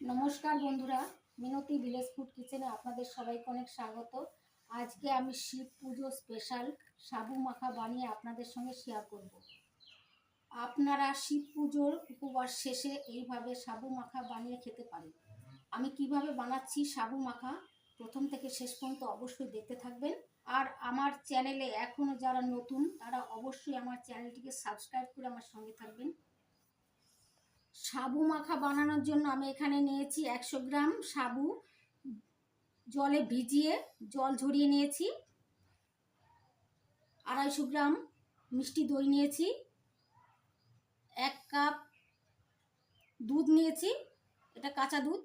নমস্কার বন্ধুরা, মিনতি village food কিচেনে আপনাদের সবাইকে অনেক স্বাগত। আজকে আমি শিব পুজো স্পেশাল সাবু মাখা বানিয়ে আপনাদের সঙ্গে শেয়ার করব। আপনারা শিব পুজোর উপবাস শেষে এইভাবে সাবু মাখা বানিয়ে খেতে পারেন। আমি কীভাবে বানাচ্ছি সাবু মাখা, প্রথম থেকে শেষ পর্যন্ত অবশ্যই দেখতে থাকবেন। আর আমার চ্যানেলে এখনও যারা নতুন, তারা অবশ্যই আমার চ্যানেলটিকে সাবস্ক্রাইব করে আমার সঙ্গে থাকবেন। সাবু মাখা বানানোর জন্য আমি এখানে নিয়েছি একশো গ্রাম সাবু। জলে ভিজিয়ে জল ঝরিয়ে নিয়েছি। আড়াইশো গ্রাম মিষ্টি দই নিয়েছি। এক কাপ দুধ নিয়েছি, এটা কাঁচা দুধ।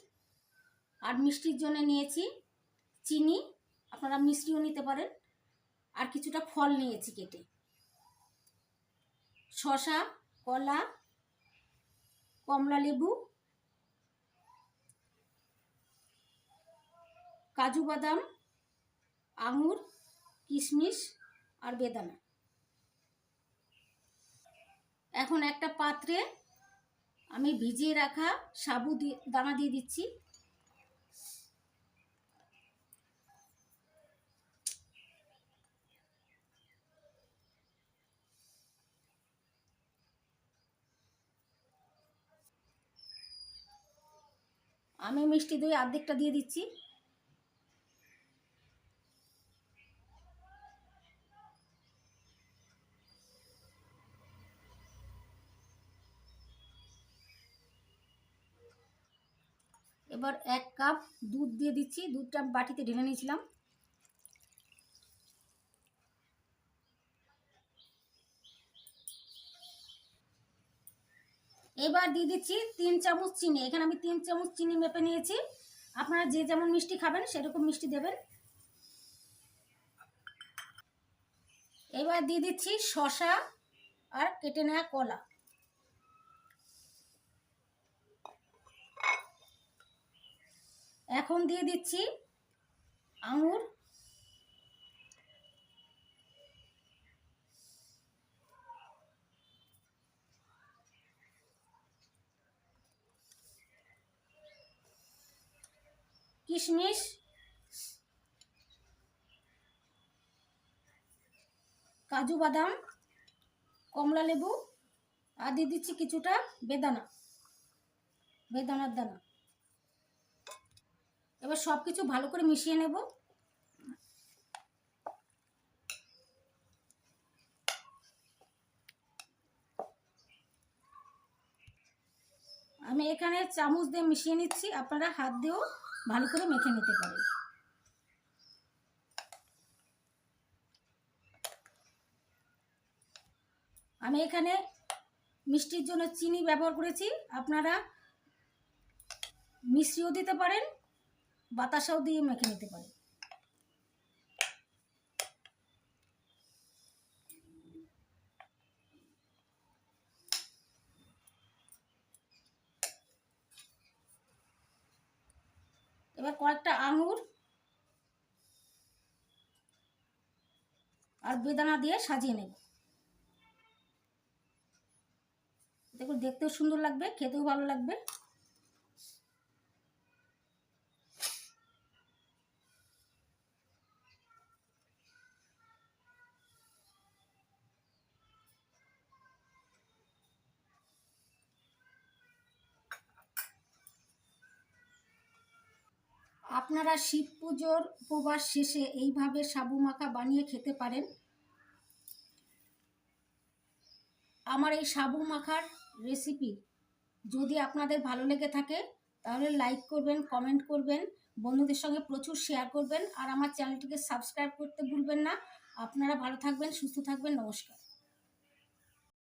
আর মিষ্টির জন্য নিয়েছি চিনি, আপনারা মিষ্টিও নিতে পারেন। আর কিছুটা ফল নিয়েছি কেটে। শশা কলা কমলা লেবু, কাজু বাদাম, আঙুর, কিশমিশ আর বেদানা। এখন একটা পাত্রে আমি ভিজিয়ে রাখা সাবু দানা দিয়ে দিচ্ছি। আমি মিষ্টি দই অর্ধেকটা দিয়ে দিচ্ছি। এবার এক কাপ দুধ দিয়ে দিচ্ছি। দুধটা বাটিতে ঢেলে নিয়েছিলাম। এবার দিয়ে দিচ্ছি তিন চামচ চিনি। এখানে আমি তিন চামচ চিনি মেপে নিয়েছি। আপনারা যে যেমন মিষ্টি খাবেন, সেরকম মিষ্টি দেবেন। এবার দিয়ে দিচ্ছি শশা আর কেটে নেওয়া কলা। এখন দিয়ে দিচ্ছি আঙুর। কিশমিশ কাজু বাদাম কমলা লেবু আর দিয়ে দিচ্ছি কিছুটা বেদানা বেদানার দানা এবার সব কিছু ভালো করে মিশিয়ে নেব। আমি এখানে চামচ দিয়ে মিশিয়ে নিচ্ছি। আপনারা হাত দিয়েও ভালো করে মেখে নিতে পারেন আমি এখানে মিষ্টির জন্য চিনি ব্যবহার করেছি। আপনারা মিষ্টিও দিতে পারেন, বাতাসাও দিয়ে মেখে নিতে পারেন। এবার কয়েকটা আঙুর আর বেদানা দিয়ে সাজিয়ে নেব। দেখুন, দেখতেও সুন্দর লাগবে, খেতেও ভালো লাগবে। আপনারা শিব পুজোর উপবাস শেষে এইভাবে সাবু মাখা বানিয়ে খেতে পারেন। আমার এই সাবু মাখার রেসিপি যদি আপনাদের ভালো লেগে থাকে, তাহলে লাইক করবেন কমেন্ট করবেন, বন্ধুদের সঙ্গে প্রচুর শেয়ার করবেন, আর আমার চ্যানেলটিকে সাবস্ক্রাইব করতে ভুলবেন না। আপনারা ভালো থাকবেন, সুস্থ থাকবেন, নমস্কার।